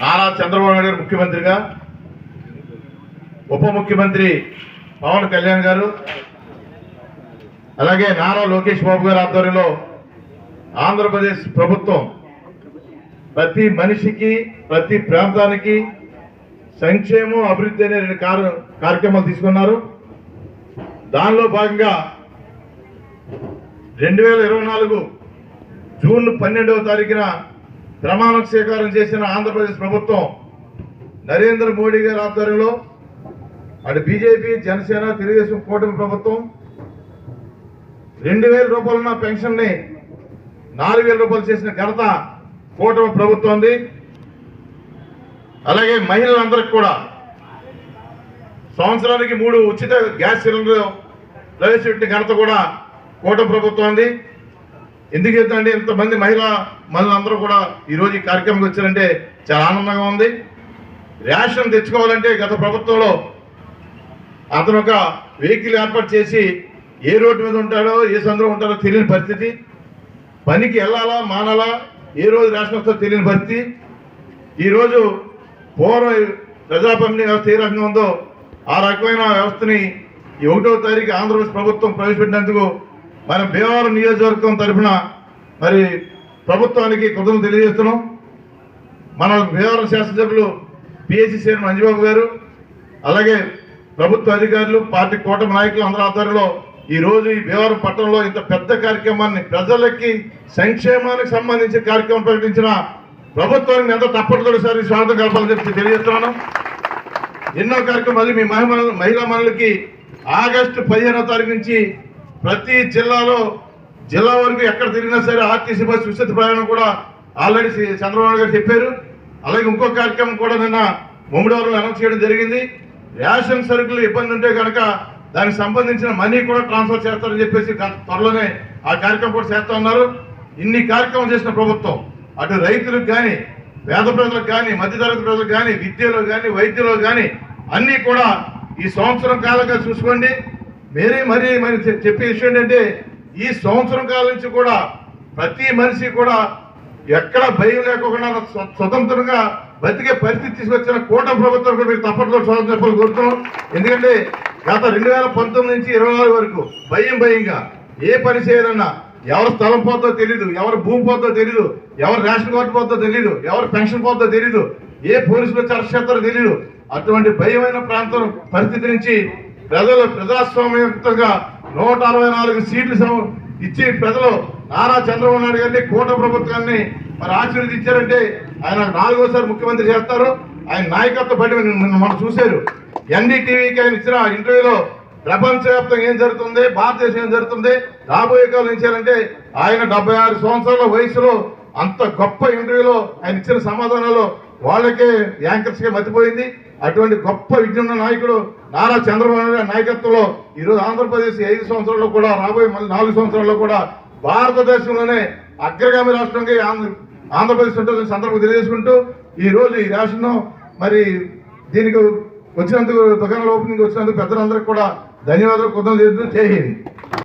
నారా చంద్రబాబు నాయుడు గారు ముఖ్యమంత్రిగా ఉప ముఖ్యమంత్రి పవన్ కళ్యాణ్ గారు అలాగే నారా లోకేష్ బాబు గారి ఆధ్వర్యంలో ఆంధ్రప్రదేశ్ ప్రభుత్వం ప్రతి మనిషికి ప్రతి ప్రాంతానికి సంక్షేమం అభివృద్ధి అనే రెండు కార్య కార్యక్రమాలు తీసుకున్నారు. దానిలో భాగంగా రెండు వేల ఇరవై నాలుగు జూన్ పన్నెండవ తారీఖున ప్రమాణ స్వీకారం చేసిన ఆంధ్రప్రదేశ్ ప్రభుత్వం నరేంద్ర మోడీ గారి ఆధ్వర్యంలో అటు బీజేపీ జనసేన తెలుగుదేశం కూటమి ప్రభుత్వం రెండు వేల రూపాయలున్న పెన్షన్ని నాలుగు వేల రూపాయలు చేసిన ఘనత కూటమి ప్రభుత్వం అలాగే మహిళలందరికీ కూడా సంవత్సరానికి మూడు ఉచిత గ్యాస్ సిలిండర్ ప్రవేశపెట్టిన ఘనత కూడా కూటమి ప్రభుత్వం ఎందుకు చెప్తానంటే ఇంతమంది మహిళా మహిళలందరూ కూడా ఈరోజు ఈ కార్యక్రమంకి వచ్చారంటే చాలా ఆనందంగా ఉంది. రేషన్ తెచ్చుకోవాలంటే గత ప్రభుత్వంలో అతను ఒక వెహికల్ ఏర్పాటు చేసి ఏ రోడ్డు మీద ఉంటాడో ఏ సందులో ఉంటాడో తెలియని పరిస్థితి. పనికి వెళ్ళాలా మానాలా ఏ రోజు రేషన్ వస్తుందో తెలియని పరిస్థితి. ఈరోజు పూర్వం ప్రజాపంపిణీ వ్యవస్థ ఏ రకంగా ఉందో ఆ రకమైన వ్యవస్థని ఈ ఒకటో తారీఖు ఆంధ్రప్రదేశ్ ప్రభుత్వం ప్రవేశపెట్టినందుకు మరి భీమవరం నియోజకవర్గం తరఫున మరి ప్రభుత్వానికి కృతజ్ఞతలు తెలియజేస్తున్నాం. మన భీమవరం శాసనసభ్యులు పిఎస్సి చైర్మన్ మంజుబాబు గారు అలాగే ప్రభుత్వ అధికారులు పార్టీ కూటమి నాయకులు అందరి ఆధ్వర్యంలో ఈ రోజు ఈ భీమవరం పట్టణంలో ఇంత పెద్ద కార్యక్రమాన్ని ప్రజలకి సంక్షేమానికి సంబంధించిన కార్యక్రమం ప్రకటించిన ప్రభుత్వానికి ఎంత తప్పనిసరి సారి స్వాగతం కలపాలని చెప్పి తెలియజేస్తున్నాను. ఎన్నో కార్యక్రమాలు మీ మహిళ మహిళా మనులకి ఆగస్టు పదిహేనో తారీఖు నుంచి ప్రతి జిల్లాలో జిల్లా వరకు ఎక్కడ తిరిగినా సరే ఆర్టీసీ బస్ ఉచిత ప్రయాణం కూడా ఆల్రెడీ చంద్రబాబు గారు చెప్పారు. అలాగే ఇంకో కార్యక్రమం కూడా నిన్న ముమ్మడివారంలో అనౌన్స్ చేయడం జరిగింది. రేషన్ సరుకులు ఇబ్బంది ఉంటే కనుక దానికి సంబంధించిన మనీ కూడా ట్రాన్స్ఫర్ చేస్తారని చెప్పేసి త్వరలోనే ఆ కార్యక్రమం కూడా చేస్తా ఉన్నారు. ఇన్ని కార్యక్రమం చేసిన ప్రభుత్వం అటు రైతులకు కానీ పేద ప్రజలకు కానీ మధ్యతరగతి ప్రజలకు కానీ విద్యలో కానీ వైద్యలో కానీ అన్నీ కూడా ఈ సంవత్సరం కాలంగా చూసుకోండి. మేరీ మరీ మరి చెప్పే విషయం ఏంటంటే ఈ సంవత్సరం కాలం నుంచి కూడా ప్రతి మనిషి కూడా ఎక్కడ భయం లేకుండా స్వతంత్రంగా బతికే పరిస్థితి తీసుకొచ్చిన కూటమి ప్రభుత్వం కూడా మీరు తప్పట్లో స్వాగతం కోరుతున్నాం. ఎందుకంటే గత రెండు వేల పంతొమ్మిది నుంచి ఇరవై నాలుగు వరకు భయం భయంగా ఏ పని చేయాలన్నా ఎవరు స్థలం పోతుందో తెలీదు ఎవరు భూమి పోతుందో తెలీదు ఎవరు రేషన్ కార్డు పోతుందో తెలీదు ఎవరు పెన్షన్ పోతుందో తెలీదు ఏ పోలీసులు వచ్చి అరెస్ట్ చేస్తారో తెలీదు. అటువంటి భయమైన ప్రాంతం పరిస్థితి నుంచి ప్రజలు ప్రజాస్వామ్యయుక్తంగా నూట అరవై నాలుగు సీట్లు ఇచ్చి ప్రజలు నారా చంద్రబాబు నాయుడు గారిని కూట ప్రభుత్వాన్ని మరి ఆశీర్వదించారంటే ఆయన నాలుగోసారి ముఖ్యమంత్రి చేస్తారు. ఆయన నాయకత్వ పడి మనం చూశారు. ఎన్డీటీవీకి ఆయన ఇచ్చిన ఇంటర్వ్యూలో ప్రపంచవ్యాప్తంగా ఏం జరుగుతుంది భారతదేశం ఏం జరుగుతుంది రాబోయే కాలం ఏం చేయాలంటే ఆయన డెబ్బై ఆరు సంవత్సరాల వయసులో అంత గొప్ప ఇంటర్వ్యూలో ఆయన ఇచ్చిన సమాధానాలు వాళ్ళకే యాంకర్స్గా మతిపోయింది. అటువంటి గొప్ప విజ్ఞాన నాయకుడు నారా చంద్రబాబు నాయుడు గారి నాయకత్వంలో ఈరోజు ఆంధ్రప్రదేశ్ ఐదు సంవత్సరాల్లో కూడా రాబోయే మళ్ళీ నాలుగు సంవత్సరాల్లో కూడా భారతదేశంలోనే అగ్రగామి రాష్ట్రంగా ఆంధ్ర ఆంధ్రప్రదేశ్ ఉంటుందని సందర్భం తెలియజేసుకుంటూ ఈ రోజు ఈ రాష్ట్రంలో మరి దీనికి వచ్చినందుకు దుకాణాల ఓపెనింగ్ వచ్చినందుకు పెద్దలందరికీ కూడా ధన్యవాదాలు కృతజ్ఞతలు చేస్తూ